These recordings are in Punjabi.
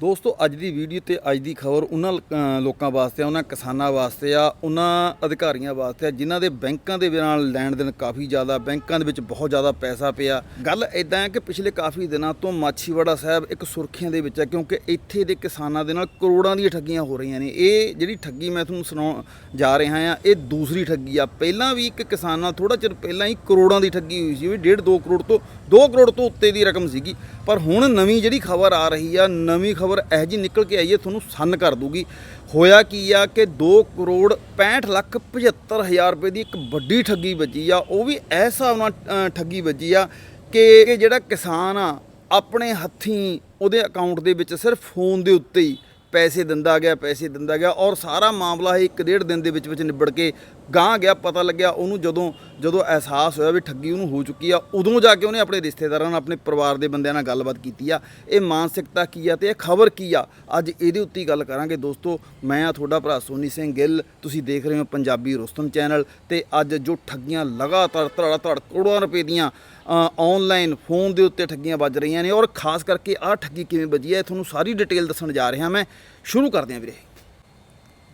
ਦੋਸਤੋ, ਅੱਜ ਦੀ ਵੀਡੀਓ ਤੇ ਅੱਜ ਦੀ ਖਬਰ ਉਹਨਾਂ ਲੋਕਾਂ ਵਾਸਤੇ ਆ, ਉਹਨਾਂ ਕਿਸਾਨਾਂ ਵਾਸਤੇ ਆ, ਉਹਨਾਂ ਅਧਿਕਾਰੀਆਂ ਵਾਸਤੇ ਆ, ਜਿਨ੍ਹਾਂ ਦੇ ਬੈਂਕਾਂ ਦੇ ਨਾਲ ਲੈਣ ਦੇਣ ਕਾਫੀ ਜ਼ਿਆਦਾ, ਬੈਂਕਾਂ ਦੇ ਵਿੱਚ ਬਹੁਤ ਜ਼ਿਆਦਾ ਪੈਸਾ ਪਿਆ। ਗੱਲ ਇਦਾਂ ਹੈ ਕਿ ਪਿਛਲੇ ਕਾਫੀ ਦਿਨਾਂ ਤੋਂ ਮਾਛੀਵਾੜਾ ਸਾਹਿਬ ਇੱਕ ਸੁਰਖੀਆਂ ਦੇ ਵਿੱਚ ਹੈ, ਕਿਉਂਕਿ ਇੱਥੇ ਦੇ ਕਿਸਾਨਾਂ ਦੇ ਨਾਲ ਕਰੋੜਾਂ ਦੀਆਂ ਠੱਗੀਆਂ ਹੋ ਰਹੀਆਂ ਨੇ। ਇਹ ਜਿਹੜੀ ਠੱਗੀ ਮੈਂ ਤੁਹਾਨੂੰ ਸੁਣਾਉਣ ਜਾ ਰਿਹਾ ਹਾਂ, ਇਹ ਦੂਸਰੀ ਠੱਗੀ ਆ। ਪਹਿਲਾਂ ਵੀ ਇੱਕ ਕਿਸਾਨ ਨਾਲ ਥੋੜਾ ਚਿਰ ਪਹਿਲਾਂ ਹੀ ਕਰੋੜਾਂ ਦੀ ਠੱਗੀ ਹੋਈ ਸੀ, ਵੀ 1.5 2 ਕਰੋੜ ਤੋਂ 2 ਕਰੋੜ ਤੋਂ ਉੱਤੇ ਦੀ ਰਕਮ ਸੀਗੀ। ਪਰ ਹੁਣ ਨਵੀਂ ਜਿਹੜੀ ਖਬਰ ਆ ਰਹੀ ਆ, ਨਵੀਂ ਖਬਰ ਇਹੋ ਜਿਹੀ ਨਿਕਲ ਕੇ ਆਈ ਹੈ, ਤੁਹਾਨੂੰ ਸੰਨ ਕਰ ਦੂਗੀ ਹੋਇਆ ਕੀ ਆ ਕਿ 2 ਕਰੋੜ 65 ਲੱਖ 75 ਹਜ਼ਾਰ ਰੁਪਏ ਦੀ ਇੱਕ ਵੱਡੀ ਠੱਗੀ ਵੱਜੀ ਆ, ਉਹ ਵੀ ਇਸ ਹਿਸਾਬ ਨਾਲ ਠੱਗੀ ਵੱਜੀ ਆ ਕਿ ਕਿ ਜਿਹੜਾ ਕਿਸਾਨ ਆ, ਆਪਣੇ ਹੱਥੀਂ ਉਹਦੇ ਅਕਾਊਂਟ ਦੇ ਵਿੱਚ ਸਿਰਫ ਫੋਨ ਦੇ ਉੱਤੇ ਹੀ ਪੈਸੇ ਦਿੰਦਾ ਗਿਆ, ਪੈਸੇ ਦਿੰਦਾ ਗਿਆ ਔਰ ਸਾਰਾ ਮਾਮਲਾ ਇਹ ਇੱਕ ਡੇਢ ਦਿਨ ਦੇ ਵਿੱਚ ਵਿੱਚ ਨਿਬੜ ਕੇ ਗਾਂ ਗਿਆ, ਪਤਾ ਲੱਗਿਆ ਉਹਨੂੰ ਜਦੋਂ ਜਦੋਂ ਅਹਿਸਾਸ ਹੋਇਆ ਵੀ ਠੱਗੀ ਉਹਨੂੰ ਹੋ ਚੁੱਕੀ ਆ, ਉਦੋਂ ਜਾ ਕੇ ਉਹਨੇ ਆਪਣੇ ਰਿਸ਼ਤੇਦਾਰਾਂ ਨਾਲ, ਆਪਣੇ ਪਰਿਵਾਰ ਦੇ ਬੰਦਿਆਂ ਨਾਲ ਗੱਲਬਾਤ ਕੀਤੀ ਆ। ਇਹ ਮਾਨਸਿਕਤਾ ਕੀ ਆ ਤੇ ਇਹ ਖਬਰ ਕੀ ਆ? ਅੱਜ ਇਹਦੇ ਉੱਤੇ ਗੱਲ ਕਰਾਂਗੇ। ਦੋਸਤੋ, ਮੈਂ ਆ ਤੁਹਾਡਾ ਭਰਾ ਸੋਨੀ ਸਿੰਘ ਗਿੱਲ, ਤੁਸੀਂ ਦੇਖ ਰਹੇ ਹੋ ਪੰਜਾਬੀ ਰੁਸਤਮ ਚੈਨਲ ਤੇ ਅੱਜ ਜੋ ਠੱਗੀਆਂ ਲਗਾਤਾਰ ਧੜਾ ਧੜ ਕਰੋੜਾਂ ਰੁਪਏ ਦੀਆਂ ਆਨਲਾਈਨ ਫੋਨ ਦੇ ਉੱਤੇ ਠੱਗੀਆਂ ਵੱਜ ਰਹੀਆਂ ਨੇ ਔਰ ਖਾਸ ਕਰਕੇ ਆਹ ਠੱਗੀ ਕਿਵੇਂ ਵੱਜੀ ਹੈ ਤੁਹਾਨੂੰ ਸਾਰੀ ਡਿਟੇਲ ਦੱਸਣ ਜਾ ਰਿਹਾ ਮੈਂ। ਸ਼ੁਰੂ ਕਰਦੇ ਹਾਂ ਵੀਰੇ।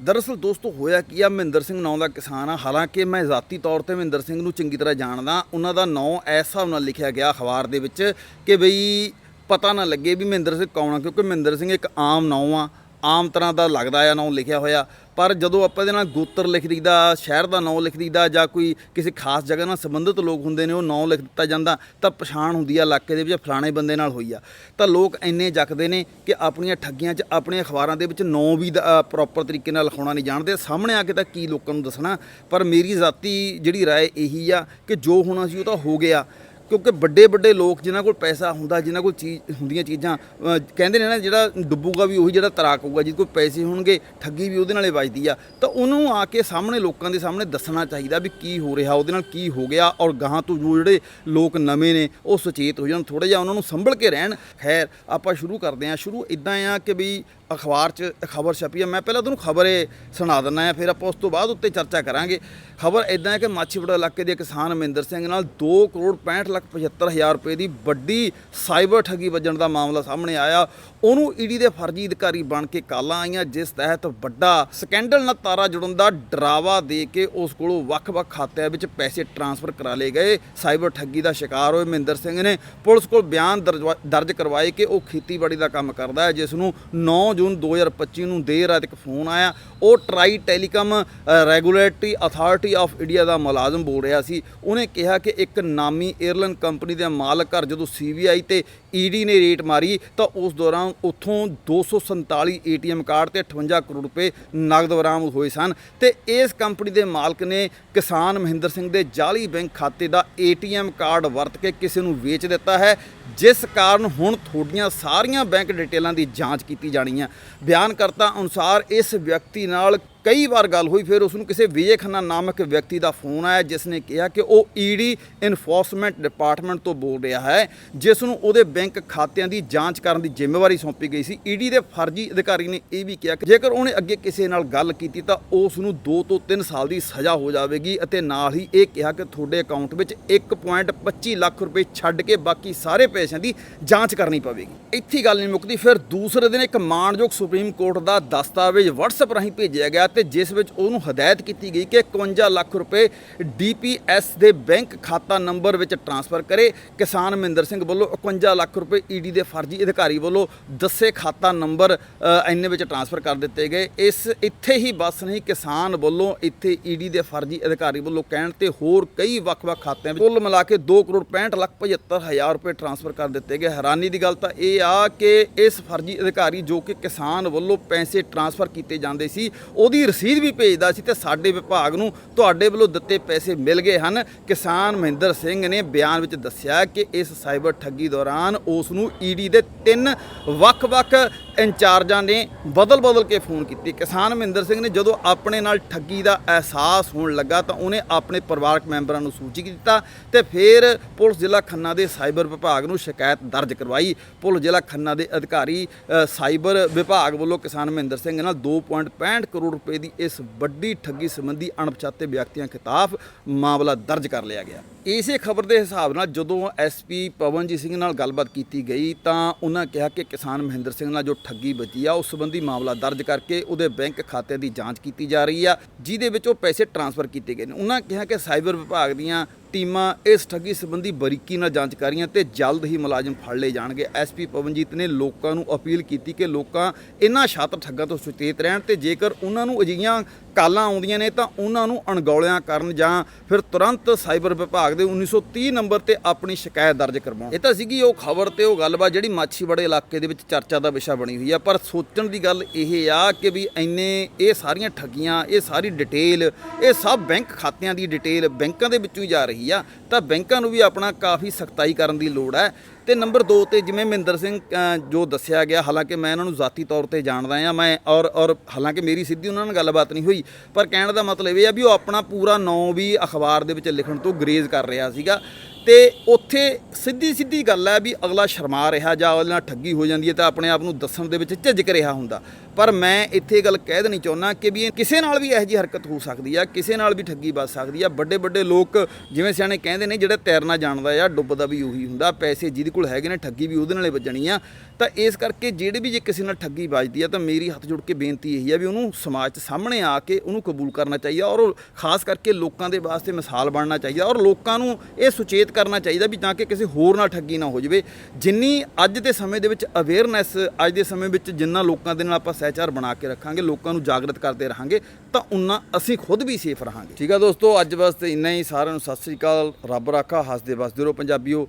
ਦਰਅਸਲ ਦੋਸਤੋ, ਹੋਇਆ ਕੀ ਆ? ਮਹਿੰਦਰ ਸਿੰਘ ਨਾਂ ਦਾ ਕਿਸਾਨ ਆ। ਹਾਲਾਂਕਿ ਮੈਂ ਜ਼ਾਤੀ ਤੌਰ ਤੇ ਮਹਿੰਦਰ ਸਿੰਘ ਨੂੰ ਚੰਗੀ ਤਰ੍ਹਾਂ ਜਾਣਦਾ। ਉਹਨਾਂ ਦਾ ਨਾਂ ਇਸ ਹਿਸਾਬ ਨਾਲ ਲਿਖਿਆ ਗਿਆ ਅਖਬਾਰ ਦੇ ਵਿੱਚ ਕਿ ਬਈ ਪਤਾ ਨਾ ਲੱਗੇ ਵੀ ਮਹਿੰਦਰ ਸਿੰਘ ਕੌਣ ਆ, ਕਿਉਂਕਿ ਮਹਿੰਦਰ ਸਿੰਘ ਇੱਕ ਆਮ ਨਾਂ ਆ। ਆਮ ਤਰ੍ਹਾਂ ਦਾ ਲੱਗਦਾ ਆ ਨਾਂ ਲਿਖਿਆ ਹੋਇਆ। ਪਰ ਜਦੋਂ ਆਪਾਂ ਇਹਦੇ ਨਾਲ ਗੋਤਰ ਲਿਖ ਦਈਦਾ, ਸ਼ਹਿਰ ਦਾ ਨਾਂ ਲਿਖ ਦਈਦਾ ਜਾਂ ਕੋਈ ਕਿਸੇ ਖਾਸ ਜਗ੍ਹਾ ਨਾਲ ਸੰਬੰਧਿਤ ਲੋਕ ਹੁੰਦੇ ਨੇ, ਉਹ ਨਾਂ ਲਿਖ ਦਿੱਤਾ ਜਾਂਦਾ, ਤਾਂ ਪਛਾਣ ਹੁੰਦੀ ਆ ਇਲਾਕੇ ਦੇ ਵਿੱਚ ਫਲਾਣੇ ਬੰਦੇ ਨਾਲ ਹੋਈ ਆ। ਤਾਂ ਲੋਕ ਇੰਨੇ ਜੱਕਦੇ ਨੇ ਕਿ ਆਪਣੀਆਂ ਠੱਗੀਆਂ 'ਚ ਆਪਣੇ ਅਖਬਾਰਾਂ ਦੇ ਵਿੱਚ ਨਾਂ ਵੀ ਪ੍ਰੋਪਰ ਤਰੀਕੇ ਨਾਲ ਲਿਖਾਉਣਾ ਨਹੀਂ ਜਾਣਦੇ। ਸਾਹਮਣੇ ਆ ਕੇ ਤਾਂ ਕੀ ਲੋਕਾਂ ਨੂੰ ਦੱਸਣਾ? ਪਰ ਮੇਰੀ ਜ਼ਾਤੀ ਜਿਹੜੀ ਰਾਏ ਇਹੀ ਆ ਕਿ ਜੋ ਹੋਣਾ ਸੀ ਉਹ ਤਾਂ ਹੋ ਗਿਆ। ਕਿਉਂਕਿ ਵੱਡੇ ਵੱਡੇ ਲੋਕ ਜਿਨ੍ਹਾਂ ਕੋਲ ਪੈਸਾ ਹੁੰਦਾ, ਜਿਨ੍ਹਾਂ ਕੋਲ ਚੀਜ਼ ਹੁੰਦੀਆਂ ਚੀਜ਼ਾਂ ਕਹਿੰਦੇ ਨੇ ਨਾ ਜਿਹੜਾ ਡੁੱਬੂਗਾ ਵੀ ਉਹੀ ਜਿਹੜਾ ਤਰਾਕ ਜਿਹਦੇ ਕੋਲ ਪੈਸੇ ਹੋਣਗੇ, ਠੱਗੀ ਵੀ ਉਹਦੇ ਨਾਲੇ ਵੱਜਦੀ ਆ। ਤਾਂ ਉਹਨੂੰ ਆ ਕੇ ਸਾਹਮਣੇ ਲੋਕਾਂ ਦੇ ਸਾਹਮਣੇ ਦੱਸਣਾ ਚਾਹੀਦਾ ਵੀ ਕੀ ਹੋ ਰਿਹਾ, ਉਹਦੇ ਨਾਲ ਕੀ ਹੋ ਗਿਆ ਔਰ ਗਾਹਾਂ ਤੋਂ ਜੋ ਜਿਹੜੇ ਲੋਕ ਨਵੇਂ ਨੇ, ਉਹ ਸੁਚੇਤ ਹੋ ਜਾਣ ਥੋੜਾ ਜਿਹਾ ਉਹਨਾਂ ਨੂੰ ਸੰਭਲ ਕੇ ਰਹਿਣ। ਖੈਰ, ਆਪਾਂ ਸ਼ੁਰੂ ਕਰਦੇ ਹਾਂ। ਸ਼ੁਰੂ ਇਦਾਂ ਆ ਕਿ ਵੀ ਅਖਬਾਰ 'ਚ ਖਬਰ ਛਪੀ ਆ, ਮੈਂ ਪਹਿਲਾਂ ਤੁਹਾਨੂੰ ਖਬਰ ਇਹ ਸੁਣਾ ਦਿੰਦਾ ਆ ਫਿਰ ਆਪਾਂ ਉਸ ਤੋਂ ਬਾਅਦ ਉੱਤੇ ਚਰਚਾ ਕਰਾਂਗੇ। ਖਬਰ ਇਦਾਂ ਹੈ ਕਿ ਮਾਛੀਵਾੜਾ ਇਲਾਕੇ ਦੇ ਕਿਸਾਨ ਅਮਿੰਦਰ ਸਿੰਘ ਨਾਲ 2 ਕਰੋੜ 65 ਲੱਖ 75 ਹਜ਼ਾਰ ਰੁਪਏ ਦੀ ਵੱਡੀ ਸਾਈਬਰ ਠੱਗੀ ਵੱਜਣ ਦਾ ਮਾਮਲਾ ਸਾਹਮਣੇ ਆਇਆ। ਉਹਨੂੰ ਈਡੀ ਦੇ ਫਰਜ਼ੀ ਅਧਿਕਾਰੀ ਬਣ ਕੇ ਕਾਲਾਂ ਆਈਆਂ, ਜਿਸ ਤਹਿਤ ਵੱਡਾ ਸਕੈਂਡਲ ਨਾਲ ਤਾਰਾ ਜੁੜਨ ਦਾ ਡਰਾਵਾ ਦੇ ਕੇ ਉਸ ਕੋਲੋਂ ਵੱਖ-ਵੱਖ ਖਾਤਿਆਂ ਵਿੱਚ ਪੈਸੇ ਟ੍ਰਾਂਸਫਰ ਕਰਾ ਲਏ ਗਏ। ਸਾਈਬਰ ਠੱਗੀ ਦਾ ਸ਼ਿਕਾਰ ਹੋਏ ਮਹਿੰਦਰ ਸਿੰਘ ਨੇ ਪੁਲਿਸ ਕੋਲ ਬਿਆਨ ਦਰਜ- ਦਰਜ ਕਰਵਾਏ ਕਿ ਉਹ ਖੇਤੀਬਾੜੀ ਦਾ ਕੰਮ ਕਰਦਾ ਹੈ, ਜਿਸ ਨੂੰ 9 ਜੂਨ 2025 ਨੂੰ ਦੇਰ ਰਾਤ ਇੱਕ ਫੋਨ ਆਇਆ। ਉਹ TRAI Telecom Regulatory Authority of India ਦਾ ਮੁਲਾਜ਼ਮ ਬੋਲ ਰਿਹਾ ਸੀ। ਉਹਨੇ ਕਿਹਾ ਕਿ ਇੱਕ ਨਾਮੀ 에ਅਰਲਾਈਨ ਕੰਪਨੀ ਦੇ ਮਾਲਕ ਘਰ ਜਦੋਂ ਸੀਬੀਆਈ ਤੇ ਈਡੀ ਨੇ ਰੇਟ ਮਾਰੀ, ਤਾਂ ਉਸ ਦੌਰਾਨ ਉੱਥੋਂ 247 ਏਟੀਐਮ ਕਾਰਡ ਤੇ 58 ਕਰੋੜ ਰੁਪਏ ਨਗਦ ਬਰਾਮਦ ਹੋਏ ਸਨ। ਤੇ ਇਸ ਕੰਪਨੀ ਦੇ ਮਾਲਕ ਨੇ ਕਿਸਾਨ ਮਹਿੰਦਰ ਸਿੰਘ ਦੇ ਜਾਲੀ ਬੈਂਕ ਖਾਤੇ ਦਾ ਏਟੀਐਮ ਕਾਰਡ ਵਰਤ ਕੇ ਕਿਸੇ ਨੂੰ ਵੇਚ ਦਿੱਤਾ ਹੈ। ਜਿਸ ਕਾਰਨ ਹੁਣ ਤੁਹਾਡੀਆਂ ਸਾਰੀਆਂ ਬੈਂਕ ਡਿਟੇਲਾਂ ਦੀ ਜਾਂਚ ਕੀਤੀ ਜਾਣੀ ਹੈ। ਬਿਆਨਕਰਤਾ ਅਨੁਸਾਰ ਇਸ ਵਿਅਕਤੀ ਨਾਲ ਕਈ ਵਾਰ ਗੱਲ ਹੋਈ, ਫਿਰ ਉਸ ਨੂੰ ਕਿਸੇ ਵਿਜੇ ਖੰਨਾ ਨਾਮਕ ਵਿਅਕਤੀ ਦਾ ਫੋਨ ਆਇਆ ਜਿਸ ਨੇ ਕਿਹਾ ਕਿ ਉਹ ਈਡੀ ਇਨਫੋਰਸਮੈਂਟ ਡਿਪਾਰਟਮੈਂਟ ਤੋਂ ਬੋਲ ਰਿਹਾ ਹੈ ਜਿਸ ਨੂੰ ਉਹਦੇ ਬੈਂਕ ਖਾਤਿਆਂ ਦੀ ਜਾਂਚ ਕਰਨ ਦੀ ਜ਼ਿੰਮੇਵਾਰੀ ਸੌਂਪੀ ਗਈ ਸੀ। ਈਡੀ ਦੇ ਫਰਜ਼ੀ ਅਧਿਕਾਰੀ ਨੇ ਇਹ ਵੀ ਕਿਹਾ ਕਿ ਜੇਕਰ ਉਹਨੇ ਅੱਗੇ ਕਿਸੇ ਨਾਲ ਗੱਲ ਕੀਤੀ ਤਾਂ ਉਸ ਨੂੰ 2 ਤੋਂ 3 ਸਾਲ ਦੀ ਸਜ਼ਾ ਹੋ ਜਾਵੇਗੀ ਅਤੇ ਨਾਲ ਹੀ ਇਹ ਕਿਹਾ ਕਿ ਤੁਹਾਡੇ ਅਕਾਊਂਟ ਵਿੱਚ 1.25 ਲੱਖ ਰੁਪਏ ਛੱਡ ਕੇ ਬਾਕੀ ਸਾਰੇ ਪੈਸਿਆਂ ਦੀ ਜਾਂਚ ਕਰਨੀ ਪਵੇਗੀ। ਇੱਥੇ ਗੱਲ ਨਹੀਂ ਮੁੱਕਦੀ, ਫਿਰ ਦੂਸਰੇ ਦਿਨ ਇੱਕ ਮਾਣਯੋਗ ਸੁਪਰੀਮ ਕੋਰਟ ਦਾ ਦਸਤਾਵੇਜ਼ WhatsApp ਰਾਹੀਂ ਭੇਜਿਆ ਗਿਆ ਤੇ ਜਿਸ ਵਿੱਚ ਉਹਨੂੰ ਹਦਾਇਤ ਕੀਤੀ ਗਈ ਕਿ 51 ਲੱਖ ਰੁਪਏ DPS ਦੇ ਬੈਂਕ ਖਾਤਾ ਨੰਬਰ ਵਿੱਚ ਟ੍ਰਾਂਸਫਰ ਕਰੇ। ਕਿਸਾਨ ਮਹਿੰਦਰ ਸਿੰਘ ਵੱਲੋਂ 51 ਲੱਖ ਰੁਪਏ ਈਡੀ ਦੇ ਫਰਜ਼ੀ ਅਧਿਕਾਰੀ ਵੱਲੋਂ ਦੱਸੇ ਖਾਤਾ ਨੰਬਰ ਅ, ਇੰਨੇ ਵਿੱਚ ਟ੍ਰਾਂਸਫਰ ਕਰ ਦਿੱਤੇ ਗਏ। ਇਸ ਇੱਥੇ ਹੀ ਬਸ ਨਹੀਂ ਕਿਸਾਨ ਵੱਲੋਂ ਇੱਥੇ ਈਡੀ ਦੇ ਫਰਜ਼ੀ ਅਧਿਕਾਰੀ ਵੱਲੋਂ ਕਹਿਣ ਤੇ ਹੋਰ ਕਈ ਵੱਖ-ਵੱਖ ਖਾਤਿਆਂ ਵਿੱਚ ਕੁੱਲ ਮਿਲਾ ਕੇ 2 ਕਰੋੜ 65 ਲੱਖ 75 ਹਜ਼ਾਰ ਰੁਪਏ ਟ੍ਰਾਂਸਫਰ ਕਰ ਦਿੱਤੇ ਗਏ। ਹੈਰਾਨੀ ਦੀ ਗੱਲ ਤਾਂ ਇਹ ਆ ਕਿ ਇਸ ਫਰਜ਼ੀ ਅਧਿਕਾਰੀ ਜੋ ਕਿ ਕਿਸਾਨ ਵੱਲੋਂ ਪੈਸੇ ਟ੍ਰਾਂਸਫਰ ਕੀਤੇ ਜਾਂਦੇ ਸੀ ਉਹਦੀ ਰਸੀਦ ਵੀ ਭੇਜਦਾ ਸੀ ਤੇ ਸਾਡੇ ਵਿਭਾਗ ਨੂੰ ਤੁਹਾਡੇ ਵੱਲੋਂ ਦਿੱਤੇ ਪੈਸੇ ਮਿਲ ਗਏ ਹਨ। ਕਿਸਾਨ ਮਹਿੰਦਰ ਸਿੰਘ ਨੇ ਬਿਆਨ ਵਿੱਚ ਦੱਸਿਆ ਕਿ ਇਸ ਸਾਈਬਰ ਠੱਗੀ ਦੌਰਾਨ ਉਸ ਨੂੰ ਈਡੀ ਦੇ ਤਿੰਨ ਵੱਖ-ਵੱਖ ਇੰਚਾਰਜਾਂ ਨੇ ਬਦਲ-ਬਦਲ ਕੇ ਫੋਨ ਕੀਤੇ। ਕਿਸਾਨ ਮਹਿੰਦਰ ਸਿੰਘ ਨੇ ਜਦੋਂ ਆਪਣੇ ਨਾਲ ਠੱਗੀ ਦਾ ਅਹਿਸਾਸ ਹੋਣ ਲੱਗਾ ਤਾਂ ਉਹਨੇ ਆਪਣੇ ਪਰਿਵਾਰਕ ਮੈਂਬਰਾਂ ਨੂੰ ਸੂਚਿਤ ਕੀਤਾ ਤੇ ਫਿਰ ਪੁਲਿਸ ਜ਼ਿਲ੍ਹਾ ਖੰਨਾ ਦੇ ਸਾਈਬਰ ਵਿਭਾਗ ਨੂੰ ਸ਼ਿਕਾਇਤ ਦਰਜ ਕਰਵਾਈ। ਪੁਲਿਸ ਜ਼ਿਲ੍ਹਾ ਖੰਨਾ ਦੇ ਅਧਿਕਾਰੀ ਸਾਈਬਰ ਵਿਭਾਗ ਵੱਲੋਂ ਕਿਸਾਨ ਮਹਿੰਦਰ ਸਿੰਘ ਨਾਲ 2.65 ਕਰੋੜ ਰੁਪਏ ਦੀ ਇਸ ਵੱਡੀ ਠੱਗੀ ਸੰਬੰਧੀ ਅਣਪਛਾਤੇ ਵਿਅਕਤੀਆਂ ਖਿਲਾਫ ਮਾਮਲਾ ਦਰਜ ਕਰ ਲਿਆ ਗਿਆ। ਇਸੇ ਖਬਰ ਦੇ ਹਿਸਾਬ ਨਾਲ ਜਦੋਂ ਐਸਪੀ ਪਵਨਜੀਤ ਸਿੰਘ ਨਾਲ ਗੱਲਬਾਤ ਕੀਤੀ ਗਈ ਤਾਂ ਉਹਨਾਂ ਉਹਨਾਂ ਕਿਹਾ ਕਿ ਕਿਸਾਨ ਮਹਿੰਦਰ ਸਿੰਘ ਨਾਲ ਜੋ ਠੱਗੀ ਬਚੀ ਆ, ਉਸ ਸੰਬੰਧੀ ਮਾਮਲਾ ਦਰਜ ਕਰਕੇ ਉਹਦੇ ਬੈਂਕ ਖਾਤੇ ਦੀ ਜਾਂਚ ਕੀਤੀ ਜਾ ਰਹੀ ਆ, ਜਿਹਦੇ ਵਿੱਚ ਉਹ ਪੈਸੇ ਟ੍ਰਾਂਸਫਰ ਕੀਤੇ ਗਏ ਨੇ। ਉਹਨਾਂ ਕਿਹਾ ਕਿ ਸਾਈਬਰ ਵਿਭਾਗ ਦੀਆਂ ਟੀਮਾਂ ਇਸ ਠੱਗੀ ਸੰਬੰਧੀ ਬਰੀਕੀ ਨਾਲ ਜਾਂਚ ਕਰ ਰਹੀਆਂ ਤੇ ਜਲਦ ਹੀ ਮੁਲਾਜ਼ਮ ਫੜ ਲਏ ਜਾਣਗੇ। ਐਸਪੀ ਪਵਨਜੀਤ ਨੇ ਲੋਕਾਂ ਨੂੰ ਅਪੀਲ ਕੀਤੀ ਕਿ ਲੋਕਾਂ ਇਹਨਾਂ ਛਾਤਰ ਠੱਗਾਂ ਤੋਂ ਸੁਚੇਤ ਰਹਿਣ ਤੇ ਜੇਕਰ ਉਹਨਾਂ ਨੂੰ ਅਜਿਹੀਆਂ ਕਾਲਾਂ ਆਉਂਦੀਆਂ ਨੇ ਤਾਂ ਉਹਨਾਂ ਨੂੰ ਅਣਗੌਲਿਆਂ ਕਰਨ ਜਾਂ ਫਿਰ ਤੁਰੰਤ ਸਾਈਬਰ ਵਿਭਾਗ ਦੇ 1930 ਨੰਬਰ ਤੇ ਆਪਣੀ ਸ਼ਿਕਾਇਤ ਦਰਜ ਕਰਵਾਉਣ। ਇਹ ਤਾਂ ਸੀਗੀ ਉਹ ਖਬਰ ਤੇ ਉਹ ਗੱਲਬਾਤ ਜਿਹੜੀ ਮਾਛੀਵਾੜੇ ਇਲਾਕੇ ਦੇ ਵਿੱਚ ਚਰਚਾ ਦਾ ਵਿਸ਼ਾ ਬਣੀ ਹੋਈ ਆ। ਪਰ ਸੋਚਣ ਦੀ ਗੱਲ ਇਹ ਆ ਕਿ ਵੀ ਇੰਨੇ ਇਹ ਸਾਰੀਆਂ ਠੱਗੀਆਂ, ਇਹ ਸਾਰੀ ਡਿਟੇਲ, ਇਹ ਸਭ ਬੈਂਕ ਖਾਤਿਆਂ ਦੀ ਡਿਟੇਲ ਬੈਂਕਾਂ ਦੇ ਵਿੱਚੋਂ ਹੀ ਜਾ ਰਹੀ ਆ, ਤਾਂ ਬੈਂਕਾਂ ਨੂੰ ਵੀ ਆਪਣਾ ਕਾਫੀ ਸਖਤਾਈ ਕਰਨ ਦੀ ਲੋੜ ਹੈ। ਤੇ ਨੰਬਰ 2 ਤੇ ਜਿਵੇਂ ਮਹਿੰਦਰ ਸਿੰਘ ਜੋ ਦੱਸਿਆ ਗਿਆ, ਹਾਲਾਂਕਿ ਮੈਂ ਇਹਨਾਂ ਨੂੰ ਜ਼ਾਤੀ ਤੌਰ ਤੇ ਜਾਣਦਾ ਆ, ਮੈਂ ਔਰ ਔਰ ਹਾਲਾਂਕਿ ਮੇਰੀ ਸਿੱਧੀ ਉਹਨਾਂ ਨਾਲ ਗੱਲਬਾਤ ਨਹੀਂ ਹੋਈ, ਪਰ ਕਹਿਣ ਦਾ ਮਤਲਬ ਇਹ ਆ ਵੀ ਉਹ ਆਪਣਾ ਪੂਰਾ ਨਾਂ ਵੀ ਅਖਬਾਰ ਦੇ ਵਿੱਚ ਲਿਖਣ ਤੋਂ ਗਰੇਜ਼ ਕਰ ਰਿਹਾ ਸੀਗਾ। ਤੇ ਉੱਥੇ ਸਿੱਧੀ ਸਿੱਧੀ ਗੱਲ ਹੈ ਵੀ ਅਗਲਾ ਸ਼ਰਮਾ ਰਿਹਾ ਜਾਂ ਉਹਦੇ ਨਾਲ ਠੱਗੀ ਹੋ ਜਾਂਦੀ ਹੈ ਤਾਂ ਆਪਣੇ ਆਪ ਨੂੰ ਦੱਸਣ ਦੇ ਵਿੱਚ ਝਿਜਕ ਰਿਹਾ ਹੁੰਦਾ। ਪਰ ਮੈਂ ਇੱਥੇ ਗੱਲ ਕਹਿ ਦੇਣੀ ਚਾਹੁੰਦਾ ਕਿ ਵੀ ਇਹ ਕਿਸੇ ਨਾਲ ਵੀ ਇਹੋ ਜਿਹੀ ਹਰਕਤ ਹੋ ਸਕਦੀ ਆ, ਕਿਸੇ ਨਾਲ ਵੀ ਠੱਗੀ ਵੱਜ ਸਕਦੀ ਆ। ਵੱਡੇ ਵੱਡੇ ਲੋਕ ਜਿਵੇਂ ਸਿਆਣੇ ਕਹਿੰਦੇ ਨੇ, ਜਿਹੜਾ ਤੈਰਨਾ ਜਾਣਦਾ ਆ, ਡੁੱਬਦਾ ਵੀ ਉਹੀ ਹੁੰਦਾ, ਪੈਸੇ ਜਿਹਦੇ ਕੋਲ ਹੈਗੇ ਨੇ, ਠੱਗੀ ਵੀ ਉਹਦੇ ਨਾਲੇ ਵੱਜਣੀ ਆ। ਤਾਂ ਇਸ ਕਰਕੇ ਜਿਹੜੇ ਵੀ ਜੇ ਕਿਸੇ ਨਾਲ ਠੱਗੀ ਵੱਜਦੀ ਆ, ਤਾਂ ਮੇਰੀ ਹੱਥ ਜੋੜ ਕੇ ਬੇਨਤੀ ਇਹੀ ਆ ਵੀ ਉਹਨੂੰ ਸਮਾਜ 'ਚ ਸਾਹਮਣੇ ਆ ਕੇ ਉਹਨੂੰ ਕਬੂਲ ਕਰਨਾ ਚਾਹੀਦਾ ਔਰ ਉਹ ਖਾਸ ਕਰਕੇ ਲੋਕਾਂ ਦੇ ਵਾਸਤੇ ਮਿਸਾਲ ਬਣਨਾ ਚਾਹੀਦਾ ਔਰ ਲੋਕਾਂ ਨੂੰ ਇਹ ਸੁਚੇਤ ਕਰਨਾ ਚਾਹੀਦਾ ਵੀ ਤਾਂ ਕਿ ਕਿਸੇ ਹੋਰ ਨਾਲ ਠੱਗੀ ਨਾ ਹੋ ਜਾਵੇ। ਜਿੰਨੀ ਅੱਜ ਦੇ ਸਮੇਂ ਦੇ ਵਿੱਚ ਅਵੇਅਰਨੈਸ ਅੱਜ ਦੇ ਸਮੇਂ ਵਿੱਚ ਜਿੰਨਾ ਲੋਕਾਂ ਦੇ ਨਾਲ ਆਪਾਂ ਸਹਿਚਾਰ ਬਣਾ ਕੇ ਰੱਖਾਂਗੇ, ਲੋਕਾਂ ਨੂੰ ਜਾਗਰਤ ਕਰਦੇ ਰਹਾਂਗੇ, ਤਾਂ ਉਨਾ ਅਸੀਂ ਖੁਦ ਵੀ ਸੇਫ ਰਹਾਂਗੇ। ਠੀਕ ਆ ਦੋਸਤੋ, ਅੱਜ ਵਾਸਤੇ ਇੰਨਾ ਹੀ, ਸਾਰਿਆਂ ਨੂੰ ਸਤਿ ਸ੍ਰੀ ਅਕਾਲ, ਰੱਬ ਰਾਖਾ, ਹੱਸਦੇ ਵਸਦੇ ਰਹੋ ਪੰਜਾਬੀਓ।